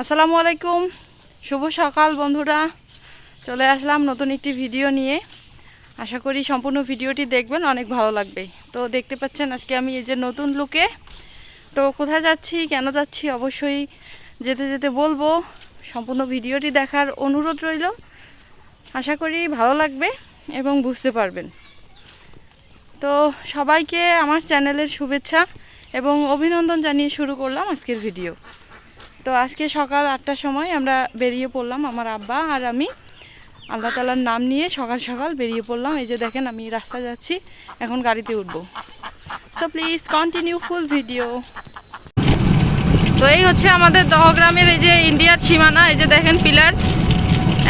আসসালামু আলাইকুম। শুভ সকাল বন্ধুরা। চলে আসলাম নতুন একটি ভিডিও নিয়ে। আশা করি সম্পূর্ণ ভিডিওটি দেখবেন, অনেক ভালো লাগবে। তো দেখতে পাচ্ছেন আজকে আমি এই যে নতুন লুকে তো কোথায় যাচ্ছি, কেন যাচ্ছি অবশ্যই যেতে যেতে বলব। সম্পূর্ণ ভিডিওটি দেখার অনুরোধ রইল। আশা করি ভালো লাগবে এবং বুঝতে পারবেন। তো সবাইকে আমার চ্যানেলের শুভেচ্ছা এবং অভিনন্দন জানিয়ে শুরু করলাম আজকের ভিডিও। তো আজকে সকাল আটটার সময় আমরা বেরিয়ে পড়লাম আমার আব্বা আর আমি। আল্লাহ তালার নাম নিয়ে সকাল সকাল বেরিয়ে পড়লাম। এই যে দেখেন আমি রাস্তা যাচ্ছি, এখন গাড়িতে উঠবো। So please continue full video তো এই হচ্ছে আমাদের দহগ্রামের এই যে ইন্ডিয়ার সীমানা, এই যে দেখেন পিলার।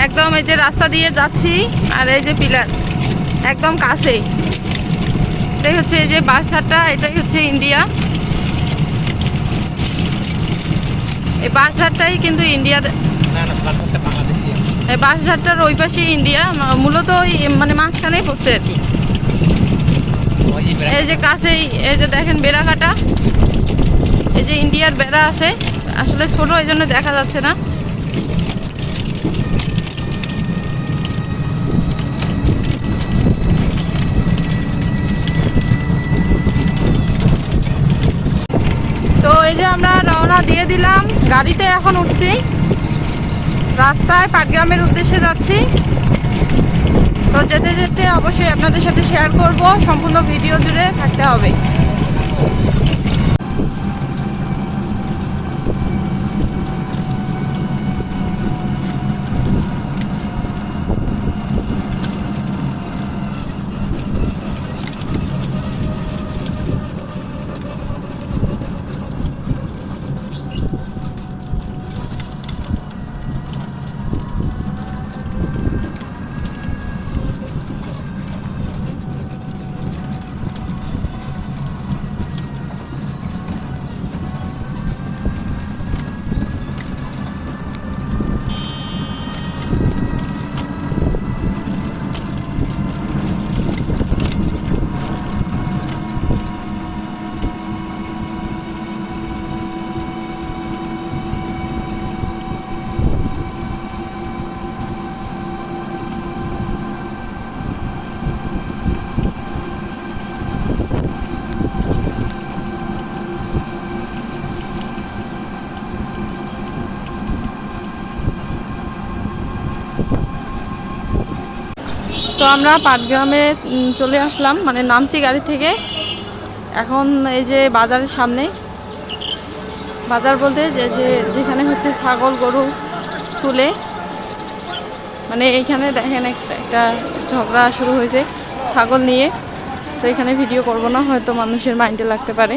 একদম এই যে রাস্তা দিয়ে যাচ্ছি, আর এই যে পিলার, একদম কাছে এটাই হচ্ছে এই যে বাসটা এটাই হচ্ছে ইন্ডিয়া। এই বাসঘাটটাই কিন্তু ইন্ডিয়া বাসঘাটটার ওই পাশে ইন্ডিয়া মূলত ওই মানে মাঝখানেই পড়ছে আর কি। এই যে কাছেই, এই যে দেখেন বেড়াঘাটা। এই যে ইন্ডিয়ার বেড়া আসে, আসলে ছোট, এই জন্য দেখা যাচ্ছে না। তো এই যে আমরা রওনা দিয়ে দিলাম, গাড়িতে এখন উঠছি। রাস্তায় পাটগ্রামের উদ্দেশ্যে যাচ্ছি। তো যেতে যেতে অবশ্যই আপনাদের সাথে শেয়ার করব। সম্পূর্ণ ভিডিও জুড়ে থাকতে হবে। তো আমরা পাটগ্রামে চলে আসলাম মানে নামছি গাড়ি থেকে। এখন এই যে বাজারের সামনে, বাজার বলতে যে যেখানে হচ্ছে ছাগল, গরু তুলে মানে এইখানে দেখেন একটা একটা ঝগড়া শুরু হয়েছে ছাগল নিয়ে। তো এখানে ভিডিও করব না, হয়তো মানুষের মাইন্ডে লাগতে পারে।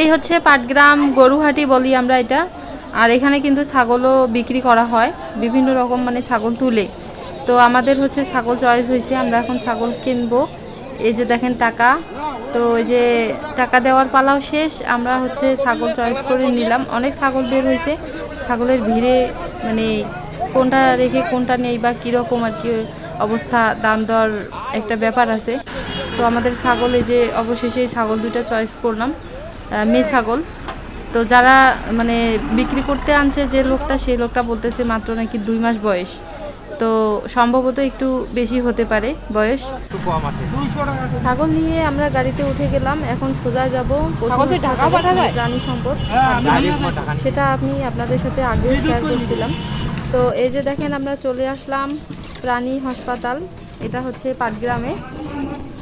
এই হচ্ছে পাটগ্রাম গরুহাটি বলি আমরা এটা। আর এখানে কিন্তু ছাগলও বিক্রি করা হয়, বিভিন্ন রকম মানে ছাগল তুলে। তো আমাদের হচ্ছে ছাগল চয়েস হয়েছে, আমরা এখন ছাগল কিনবো। এই যে দেখেন টাকা, তো এই যে টাকা দেওয়ার পালাও শেষ, আমরা হচ্ছে ছাগল চয়েস করে নিলাম। অনেক ছাগল বের হয়েছে, ছাগলের ভিড়ে মানে কোনটা রেখে কোনটা নেই বা কীরকম আর কি অবস্থা, দাম দর একটা ব্যাপার আছে। তো আমাদের ছাগল এই যে অবশেষে ছাগল দুইটা চয়েস করলাম। মেয়ে ছাগল। তো যারা মানে বিক্রি করতে আনছে যে লোকটা সেই লোকটা বলতেছে মাত্র নাকি দুই মাস বয়স। তো সম্ভবত একটু বেশি হতে পারে বয়স। ছাগল নিয়ে আমরা গাড়িতে উঠে গেলাম। এখন সোজা যাব প্রাণী সম্পদ। নেই। সেটা আমি আপনাদের সাথে আগেও শেয়ার করছিলাম। তো এই যে দেখেন আমরা চলে আসলাম প্রাণী হাসপাতাল। এটা হচ্ছে পাটগ্রামে।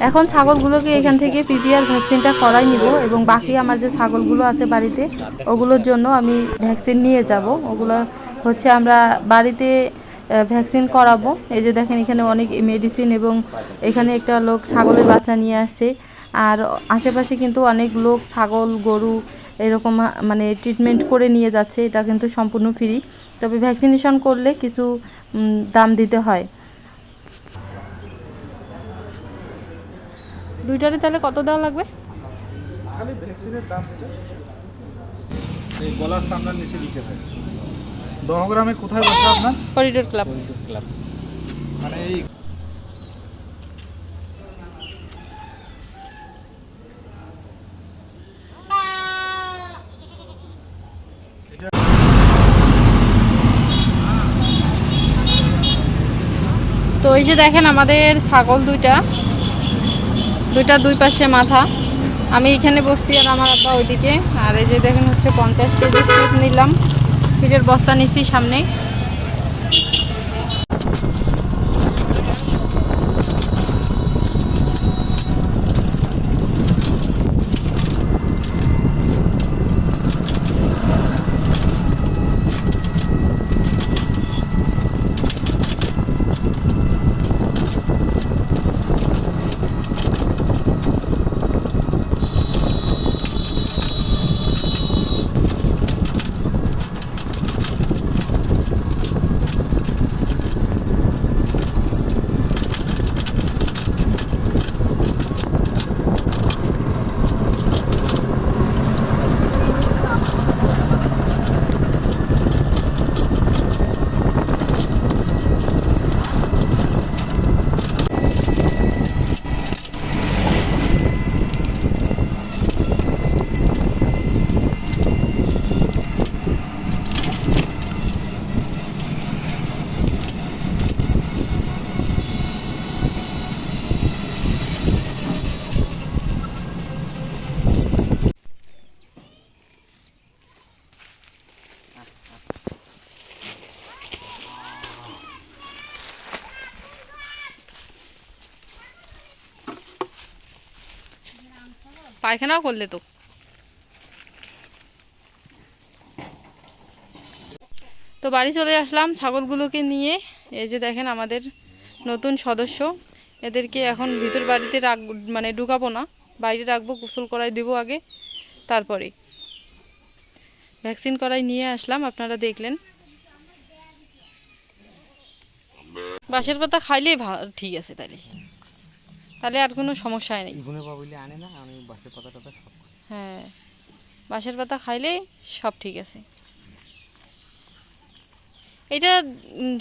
এখন ছাগলগুলোকে এখান থেকে পিপিআর ভ্যাকসিনটা করাই নিব এবং বাকি আমার যে ছাগলগুলো আছে বাড়িতে, ওগুলোর জন্য আমি ভ্যাকসিন নিয়ে যাব। ওগুলো হচ্ছে আমরা বাড়িতে ভ্যাকসিন করাবো। এই যে দেখেন এখানে অনেক মেডিসিন এবং এখানে একটা লোক ছাগলের বাচ্চা নিয়ে আসছে। আর আশেপাশে কিন্তু অনেক লোক ছাগল, গরু এরকম মানে ট্রিটমেন্ট করে নিয়ে যাচ্ছে। এটা কিন্তু সম্পূর্ণ ফ্রি তবে ভ্যাকসিনেশন করলে কিছু দাম দিতে হয়। দুইটারে তাহলে কত দেওয়া লাগবে? খালি ভ্যাকসিনের দাম এই গলার সামনের নিচে লিখে থাকে দহগ্রামে কোথায় বসে আপনার? Corridor club. ক্লাব। মানে এই তো এই যে দেখেন আমাদের ছাগল দুইটা। দুইটা দুই পাশে মাথা। আমি এখানে বসছি আর আমার আব্বা ওইদিকে। আর এই যে দেখেন হচ্ছে পঞ্চাশ কেজি ফিট নিলাম। ফিটের বস্তা নিচ্ছি সামনে। পায়খানাও করলে তো। তো বাড়ি চলে আসলাম ছাগলগুলোকে নিয়ে। এই যে দেখেন আমাদের নতুন সদস্য। এদেরকে এখন ভিতর বাড়িতে রাখ মানে ঢুকাবো না। বাইরে রাখব, গোসল করাই দেবো আগে, তারপরে। ভ্যাকসিন করাই নিয়ে আসলাম, আপনারা দেখলেন। বাঁশের পাতা খাইলেই ঠিক আছে তাহলে তাহলে আর কোনো সমস্যা নেই। ইগুনে আনে না আমি বাসের পাতা টাতা সব হ্যাঁ বাঁশের পাতা খাইলে সব ঠিক আছে। এটা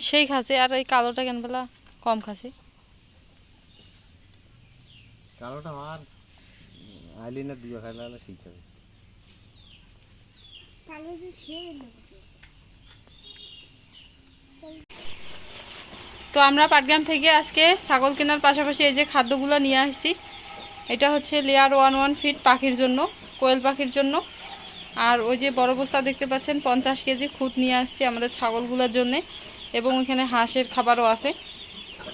সেই খাসে আর এই কালোটা কেন বেলা কম খাসে কালোটা আমার আইলি না দুই খাইলে হলে ঠিক হবে তো আমরা পাটগ্রাম থেকে আজকে ছাগল কেনার পাশাপাশি এই যে খাদ্যগুলো নিয়ে আসছি। এটা হচ্ছে লেয়ার ওয়ান ওয়ান ফিট পাখির জন্য, কোয়েল পাখির জন্য। আর ওই যে বড় বস্তা দেখতে পাচ্ছেন, পঞ্চাশ কেজি খুদ নিয়ে আসছি আমাদের ছাগলগুলোর জন্যে। এবং ওইখানে হাঁসের খাবারও আছে।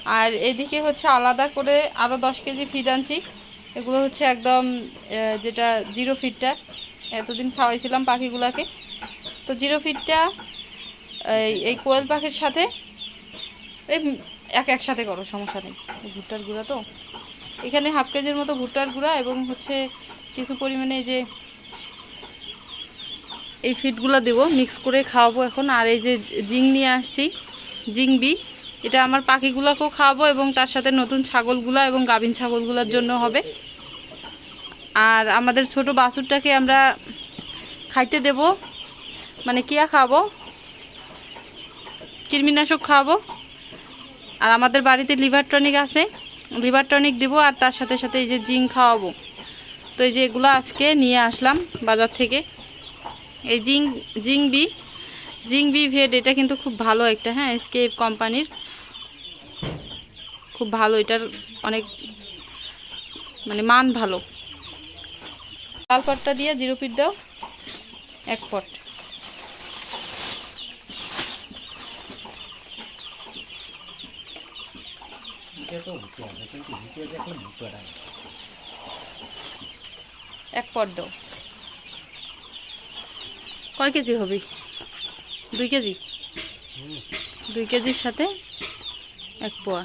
আর এদিকে হচ্ছে আলাদা করে আরও দশ কেজি ফিড আনছি। এগুলো হচ্ছে একদম যেটা জিরো ফিটটা এতদিন খাওয়াইছিলাম পাখিগুলোকে। তো জিরো ফিটটা এই এই কোয়েল পাখির সাথে এই এক একসাথে করো, সমস্যা নেই। ভুট্টার গুঁড়া তো। এখানে হাফ কেজির মতো ভুট্টার গুঁড়া এবং হচ্ছে কিছু পরিমাণে যে এই ফিটগুলো দেবো, মিক্স করে খাওয়াবো এখন। আর এই যে জিং নিয়ে আসছি, জিংবি, এটা আমার পাখিগুলোকেও খাওয়াবো এবং তার সাথে নতুন ছাগলগুলা এবং গাভিন ছাগলগুলোর জন্য হবে। আর আমাদের ছোট বাছুরটাকে আমরা খাইতে দেব। মানে কিয়া খাওয়াবো? কৃমিনাশক খাওয়াবো? আর আমাদের বাড়িতে লিভার টনিক আছে। লিভার টনিক দিব আর তার সাথে সাথে এই যে জিঙ্ক খাওয়াবো। তো এই যে এগুলো আজকে নিয়ে আসলাম বাজার থেকে। এই zinc zinc B zinc B ভেড এটা কিন্তু খুব ভালো একটা হ্যাঁ এসকেপ কোম্পানির। খুব ভালো, এটার অনেক মানে মান ভালো। লাল পটটা দিয়ে জিরো পিট দাও, এক পট। এক কয় কেজি হবে? দুই কেজি? দুই কেজির সাথে এক পোয়া।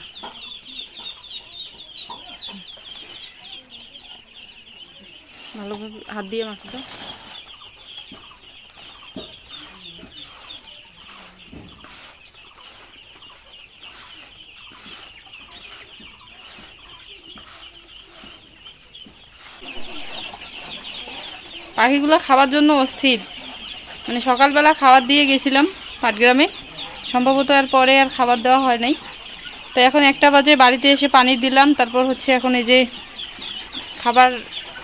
ভালোভাবে হাত দিয়ে মাখো পাখিগুলো খাওয়ার জন্য অস্থির। মানে সকালবেলা খাবার দিয়ে গেছিলাম পাটগ্রামে। সম্ভবত আর পরে আর খাবার দেওয়া হয় নাই। তো এখন একটা বাজে বাড়িতে এসে পানি দিলাম, তারপর হচ্ছে এখন এই যে খাবার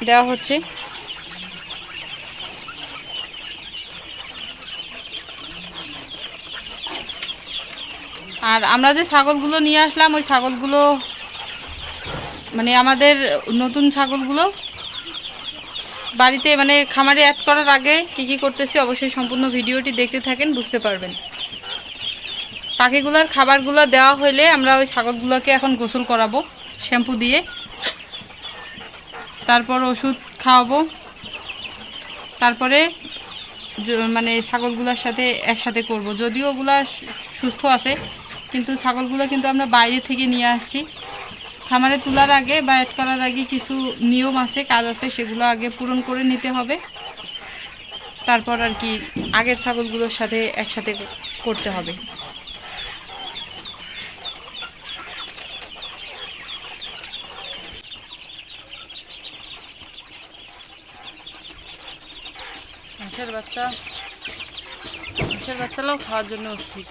দেওয়া হচ্ছে। আর আমরা যে ছাগলগুলো নিয়ে আসলাম, ওই ছাগলগুলো মানে আমাদের নতুন ছাগলগুলো বাড়িতে মানে খামারে অ্যাড করার আগে কি কি করতেছি, অবশ্যই সম্পূর্ণ ভিডিওটি দেখতে থাকেন, বুঝতে পারবেন। পাখিগুলোর খাবারগুলো দেওয়া হলে আমরা ওই ছাগলগুলোকে এখন গোসল করাবো, শ্যাম্পু দিয়ে। তারপর ওষুধ খাওয়াবো। তারপরে মানে ছাগলগুলোর সাথে একসাথে করব। যদিও ওগুলা সুস্থ আছে, কিন্তু ছাগলগুলো কিন্তু আমরা বাইরে থেকে নিয়ে আসছি। খামারে তোলার আগে বা অ্যাড করার আগে কিছু নিয়ম আছে, কাজ আছে, সেগুলো আগে পূরণ করে নিতে হবে। তারপর আর কি আগের ছাগলগুলোর সাথে একসাথে করতে হবে। হাঁসের বাচ্চা, বাচ্চারাও খাওয়ার জন্য অস্থির।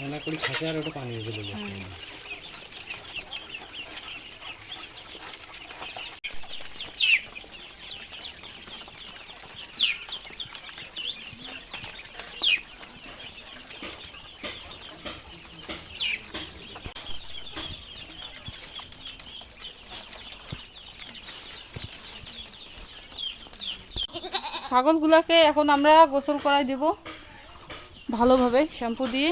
রান্না করি আর ওটা পানি যাচ্ছে ছাগলগুলোকে এখন আমরা গোসল করাই দেব ভালোভাবে শ্যাম্পু দিয়ে।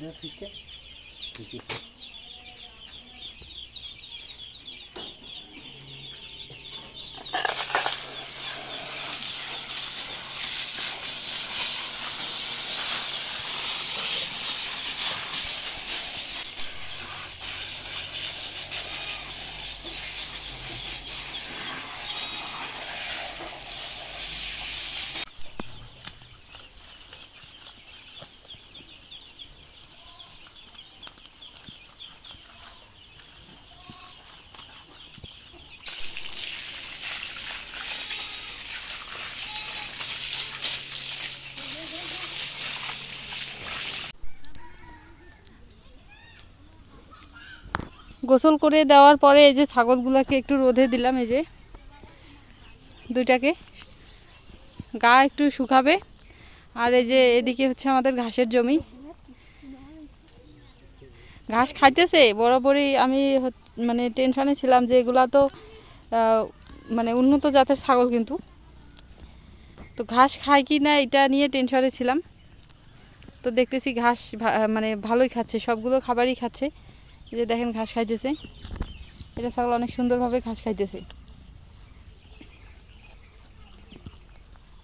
सीखना सीख के देखिए গোসল করে দেওয়ার পরে এই যে ছাগলগুলোকে একটু রোদে দিলাম, এই যে দুইটাকে। গা একটু শুকাবে। আর এই যে এদিকে হচ্ছে আমাদের ঘাসের জমি। ঘাস খাইতেছে, বরাবরই আমি মানে টেনশনে ছিলাম যে এগুলা তো মানে উন্নত জাতের ছাগল কিন্তু। তো ঘাস খায় কি না এটা নিয়ে টেনশনে ছিলাম। তো দেখতেছি ঘাস মানে ভালোই খাচ্ছে, সবগুলো খাবারই খাচ্ছে। এই যে দেখেন ঘাস খাইতেছে। এটা ছাগল অনেক সুন্দরভাবে ঘাস খাইতেছে।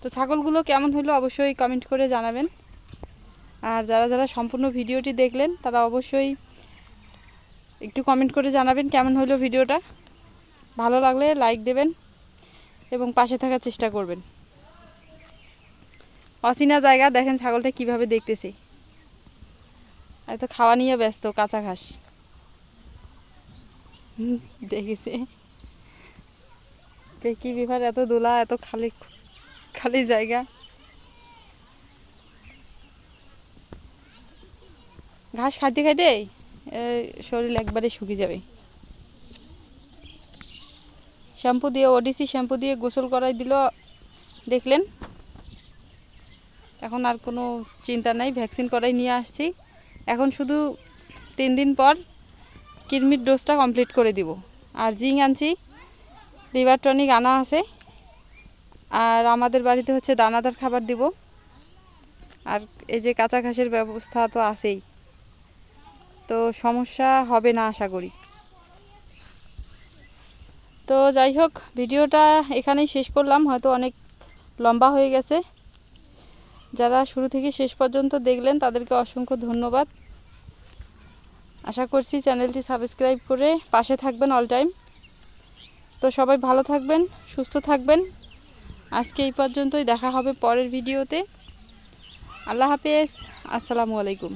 তো ছাগলগুলো কেমন হলো অবশ্যই কমেন্ট করে জানাবেন। আর যারা যারা সম্পূর্ণ ভিডিওটি দেখলেন, তারা অবশ্যই একটু কমেন্ট করে জানাবেন কেমন হলো ভিডিওটা। ভালো লাগলে লাইক দেবেন এবং পাশে থাকার চেষ্টা করবেন। অচেনা জায়গা, দেখেন ছাগলটা কীভাবে দেখতেছে। এত খাওয়া নিয়ে ব্যস্ত, কাঁচা ঘাস। দেখেছে। যে কি বিভার এত দোলা, এত খালি খালি জায়গা। ঘাস খাইতে খাইতে শরীর একবারে শুকিয়ে যাবে। শ্যাম্পু দিয়ে, ওডিসি শ্যাম্পু দিয়ে গোসল করাই দিল, দেখলেন? এখন আর কোনো চিন্তা নাই, ভ্যাকসিন করাই নিয়ে আসছি। এখন শুধু তিন দিন পর কিডনির ডোজটা কমপ্লিট করে দিব। আর জিং আনছি, লিভার টনিক আনা আছে। আর আমাদের বাড়িতে হচ্ছে দানাদার খাবার দিব। আর এই যে কাঁচা ঘাসের ব্যবস্থা তো আছেই। তো সমস্যা হবে না আশা করি। তো যাই হোক, ভিডিওটা এখানেই শেষ করলাম। হয়তো অনেক লম্বা হয়ে গেছে। যারা শুরু থেকে শেষ পর্যন্ত দেখলেন, তাদেরকে অসংখ্য ধন্যবাদ। আশা করছি চ্যানেলটি সাবস্ক্রাইব করে পাশে থাকবেন অল টাইম। তো সবাই ভালো থাকবেন, সুস্থ থাকবেন। আজকে এই পর্যন্তই, দেখা হবে পরের ভিডিওতে। আল্লাহ হাফেজ, আসসালামু আলাইকুম।